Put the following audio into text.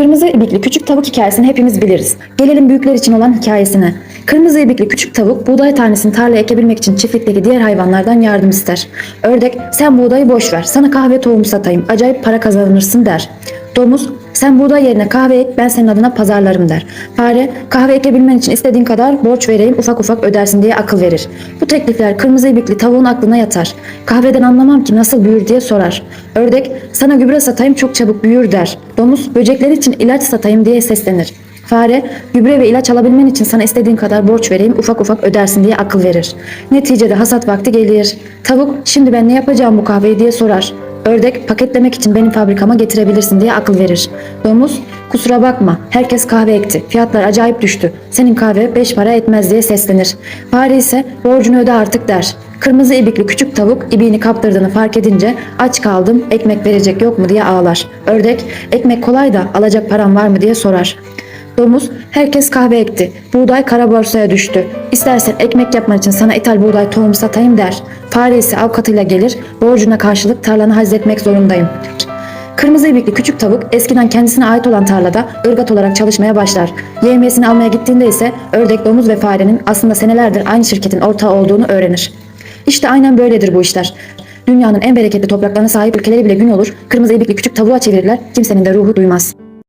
Kırmızı ibikli küçük tavuk hikayesini hepimiz biliriz. Gelelim büyükler için olan hikayesine. Kırmızı ibikli küçük tavuk buğday tanesini tarlaya ekebilmek için çiftlikteki diğer hayvanlardan yardım ister. Ördek sen buğdayı boş ver sana kahve tohumu satayım acayip para kazanırsın der. Domuz sen buğday yerine kahve ek ben senin adına pazarlarım der. Fare kahve ekebilmen için istediğin kadar borç vereyim ufak ufak ödersin diye akıl verir. Bu teklifler kırmızı ibikli tavuğun aklına yatar. Kahveden anlamam ki nasıl büyür diye sorar. Ördek sana gübre satayım çok çabuk büyür der. Domuz böcekler için ilaç satayım diye seslenir. Fare, gübre ve ilaç alabilmen için sana istediğin kadar borç vereyim ufak ufak ödersin diye akıl verir. Neticede hasat vakti gelir. Tavuk, şimdi ben ne yapacağım bu kahveyi diye sorar. Ördek, paketlemek için benim fabrikama getirebilirsin diye akıl verir. Domuz, kusura bakma herkes kahve ekti. Fiyatlar acayip düştü. Senin kahve beş para etmez diye seslenir. Fare ise borcunu öde artık der. Kırmızı ibikli küçük tavuk ibiğini kaptırdığını fark edince aç kaldım ekmek verecek yok mu diye ağlar. Ördek ekmek kolay da alacak param var mı diye sorar. Domuz, herkes kahve ekti. Buğday kara borsaya düştü. İstersen ekmek yapman için sana ithal buğday tohumu satayım der. Fare ise avukatıyla gelir, borcuna karşılık tarlanı hazretmek zorundayım. Kırmızı ibikli küçük tavuk eskiden kendisine ait olan tarlada ırgat olarak çalışmaya başlar. Yevmiyesini almaya gittiğinde ise ördek, domuz ve farenin aslında senelerdir aynı şirketin ortağı olduğunu öğrenir. İşte aynen böyledir bu işler. Dünyanın en bereketli topraklarına sahip ülkeleri bile gün olur, kırmızı ibikli küçük tavuğa çevirirler, kimsenin de ruhu duymaz.